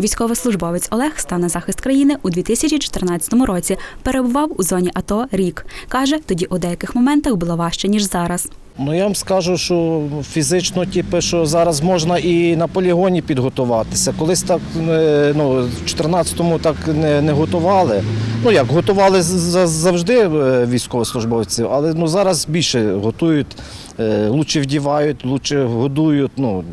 Військовослужбовець Олег став на захист країни у 2014 році. Перебував у зоні АТО рік. Каже, тоді у деяких моментах було важче ніж зараз. Ну я вам скажу, що фізично, типу, що зараз можна і на полігоні підготуватися. Колись так е, ну, в 14-му так не, не готували. Ну як готували завжди е, військовослужбовців, але ну зараз більше готують, е, лучше вдівають, лучше годують. Ну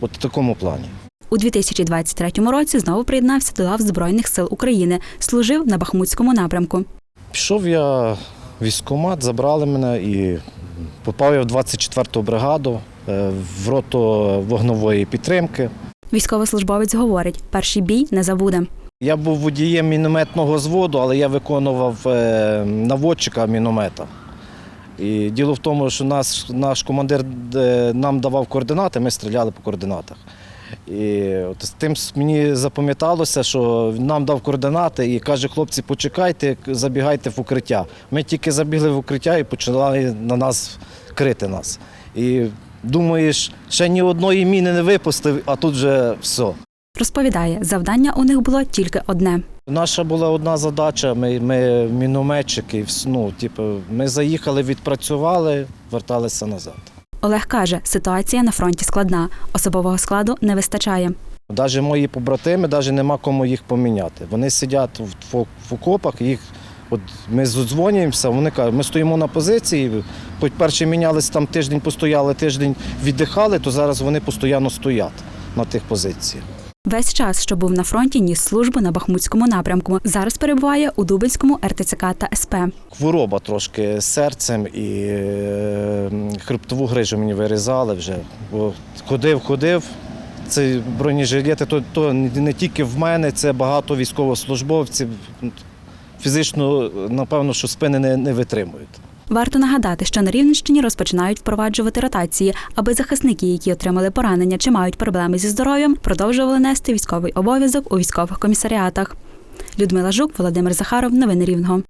от в такому плані. У 2023 році знову приєднався до лав Збройних сил України. Служив на Бахмутському напрямку. Пішов я в військкомат, забрали мене і попав я в 24-ту бригаду е, в роту вогнової підтримки. Військовослужбовець говорить, перший бій не забуде. Я був водієм мінометного взводу, але я виконував е, наводчика міномета. І діло в тому, що нас, наш командир е, нам давав координати, ми стріляли по координатах. І от з тим мені запам'яталося, що нам дав координати і каже, хлопці, почекайте, забігайте в укриття. Ми тільки забігли в укриття і почали на нас крити нас. І думаєш, ще ні одної міни не випустив, а тут вже все. Розповідає, завдання у них було тільки одне. Наша була одна задача. Ми, ми мінометчики. Ну, типу, ми заїхали, відпрацювали, верталися назад. Олег каже, ситуація на фронті складна. Особового складу не вистачає. Навіть мої побратими, навіть нема кому їх поміняти. Вони сидять в, окопах, їх от ми зодзвонюємося, вони кажуть, ми стоїмо на позиції. Хоч перші мінялися там тиждень постояли, тиждень віддихали, то зараз вони постійно стоять на тих позиціях. Весь час, що був на фронті, ніс службу на Бахмутському напрямку. Зараз перебуває у Дубинському РТЦК та СП. Хвороба трошки серцем і е, хребтову грижу мені вирізали вже. Бо ходив, ходив. Це бронежилети, то, то не тільки в мене, це багато військовослужбовців. Фізично, напевно, що спини не, не витримують. Варто нагадати, що на Рівненщині розпочинають впроваджувати ротації, аби захисники, які отримали поранення чи мають проблеми зі здоров'ям, продовжували нести військовий обов'язок у військових комісаріатах. Людмила Жук, Володимир Захаров, новини Рівного.